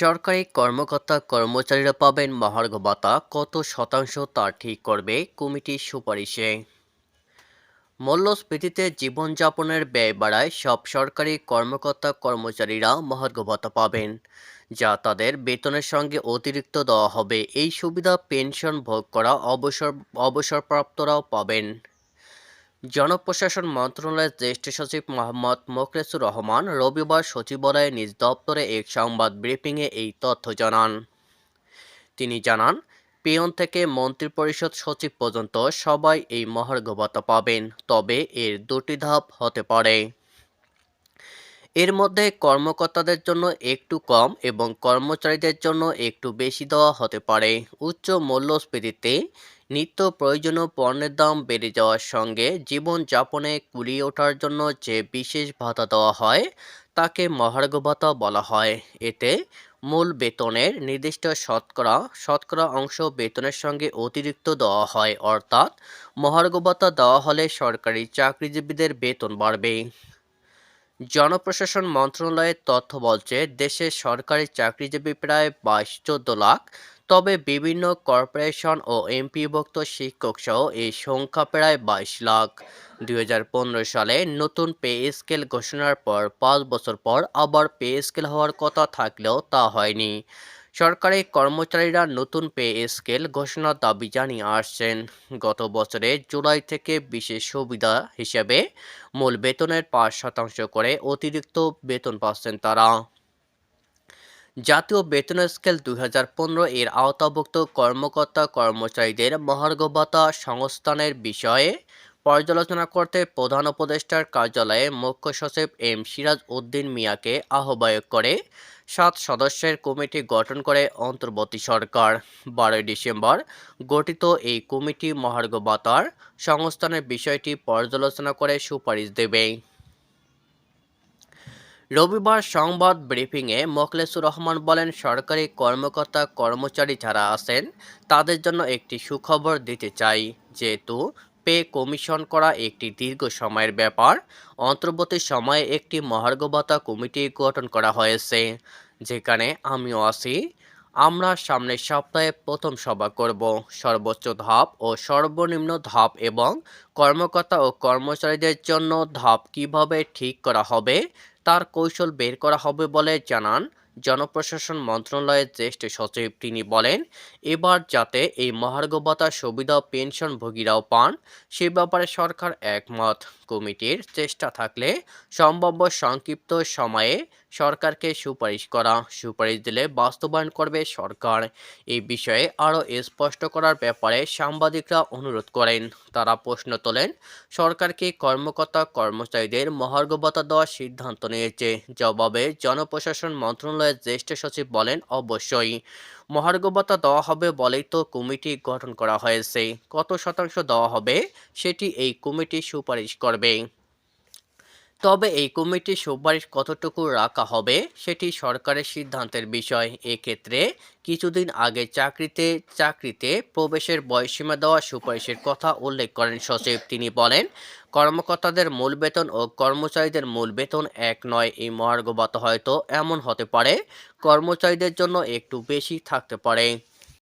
সরকারি কর্মকর্তা কর্মচারীরা পাবেন মহার্ঘ ভাতা। কত শতাংশ তা ঠিক করবে কমিটির সুপারিশে? মূল্যস্ফীতিতে জীবনযাপনের ব্যয় বাড়ায় সব সরকারি কর্মকর্তা কর্মচারীরা মহার্ঘ ভাতা পাবেন। যা তাদের বেতনের সঙ্গে অতিরিক্ত দেওয়া হবে। এই সুবিধা পেনশন ভোগ করা অবসর, অবসরপ্রাপ্তরাও পাবেন। জনপ্রশাসন মন্ত্রণালয়ের জ্যেষ্ঠ সচিব মোহাম্মদ মোখলেসুর রহমান রবিবার সচিবালয়ে নিজ দপ্তরে এক সংবাদ ব্রিফিংয়ে এই তথ্য জানান। তিনি জানান, পিয়ন থেকে মন্ত্রিপরিষদ সচিব পর্যন্ত সবাই এই মহার্ঘ ভাতা পাবেন, তবে এর দুটি ধাপ হতে পারে। এর মধ্যে কর্মকর্তাদের জন্য একটু কম এবং কর্মচারীদের জন্য একটু বেশি দেওয়া হতে পারে। উচ্চ মূল্যস্ফীতিতে নিত্য প্রয়োজনীয় পণ্যের দাম বেড়ে যাওয়ার সঙ্গে জীবনযাপনে কুলিয়ে ওঠার জন্য যে বিশেষ ভাতা দেওয়া হয়, তাকে মহার্ঘ ভাতা বলা হয়। এতে মূল বেতনের নির্দিষ্ট শতকরা শতকরা অংশ বেতনের সঙ্গে অতিরিক্ত দেওয়া হয়, অর্থাৎ মহার্ঘ ভাতা দেওয়া হলে সরকারি চাকরিজীবীদের বেতন বাড়বে। জনপ্রশাসন মন্ত্রণালয়ের তথ্য বলছে, দেশে সরকারি চাকরিজীবী প্রায় বাইশ চোদ্দ লাখ তবে বিভিন্ন কর্পোরেশন ও এমপিভুক্ত শিক্ষক সহ এই সংখ্যা প্রায় বাইশ লাখ। দুই হাজার পনেরো সালে নতুন পে স্কেল ঘোষণার পর পাঁচ বছর পর আবার পে স্কেল হওয়ার কথা থাকলেও তা হয়নি। সরকারি কর্মচারীরা নতুন পে স্কেল ঘোষণার দাবি জানিয়ে আসছেন। গত বছরে জুলাই থেকে বিশেষ সুবিধা হিসেবে মূল বেতনের পাঁচ শতাংশ করে অতিরিক্ত বেতন পাচ্ছেন তারা। জাতীয় বেতন স্কেল দু হাজার পনেরো এর আওতাভুক্ত কর্মকর্তা কর্মচারীদের মহার্ঘ ভাতা সংস্থানের বিষয়ে পর্যালোচনা করতে প্রধান উপদেষ্টার কার্যালয়ে মুখ্য সচিব এম সিরাজ উদ্দিন মিয়াকে আহ্বায়ক করে সাত সদস্যের কমিটি গঠন করে অন্তর্বর্তী সরকার। বারোই ডিসেম্বর গঠিত এই কমিটি মহার্ঘ ভাতার সংস্থানের বিষয়টি পর্যালোচনা করে সুপারিশ দেবে। রবিবার সংবাদ ব্রিফিংয়ে মোখলেসুর রহমান বলেন, সরকারি কর্মকর্তা কর্মচারী যারা আছেন, তাদের জন্য একটি সুখবর দিতে চাই। যেহেতু পে কমিশন করা একটি দীর্ঘ সময়ের ব্যাপার, অন্তর্বর্তী সময়ে একটি মহার্ঘ ভাতা কমিটি গঠন করা হয়েছে। যেখানে আমিও আছি, আমরা সামনের সপ্তাহে প্রথম সভা করব। সর্বোচ্চ ধাপ ও সর্বনিম্ন ধাপ এবং কর্মকর্তা ও কর্মচারীদের জন্য ধাপ কীভাবে ঠিক করা হবে তার কৌশল বের করা হবে বলে জানান জনপ্রশাসন মন্ত্রণালয়ের জ্যেষ্ঠ সচিব তিনি বলেন, এবার যাতে এই মহার্ঘ ভাতার সুবিধা পেনশনভোগীরাও পান, সে ব্যাপারে সরকার একমত। কমিটির চেষ্টা থাকলে সম্ভাব্য সংক্ষিপ্ত সময়ে সরকারকে সুপারিশ করা, সুপারিশ দিলে বাস্তবায়ন করবে সরকার। এই বিষয়ে আরও স্পষ্ট করার ব্যাপারে সাংবাদিকরা অনুরোধ করেন। তারা প্রশ্ন তোলেন, সরকারকে কর্মকর্তা কর্মচারীদের মহার্ঘ ভাতা দেওয়ার সিদ্ধান্ত নিয়েছে। জবাবে জনপ্রশাসন মন্ত্রণালয়ের জ্যেষ্ঠ সচিব বলেন, অবশ্যই। মহার্ঘ ভাতা দেওয়া হবে বলেই তো কমিটি গঠন করা হয়েছে। কত শতাংশ দেওয়া হবে সেটি এই কমিটি সুপারিশ করবে। তবে এই কমিটির সুপারিশ কতটুকু রাখা হবে সেটি সরকারের সিদ্ধান্তের বিষয়। এক্ষেত্রে কিছুদিন আগে চাকরিতে চাকরিতে প্রবেশের বয়সীমা দেওয়া সুপারিশের কথা উল্লেখ করেন সচিব। তিনি বলেন, কর্মকর্তাদের মূল বেতন ও কর্মচারীদের মূল বেতন এক নয়। এই মহার্ঘ হয়তো এমন হতে পারে, কর্মচারীদের জন্য একটু বেশি থাকতে পারে।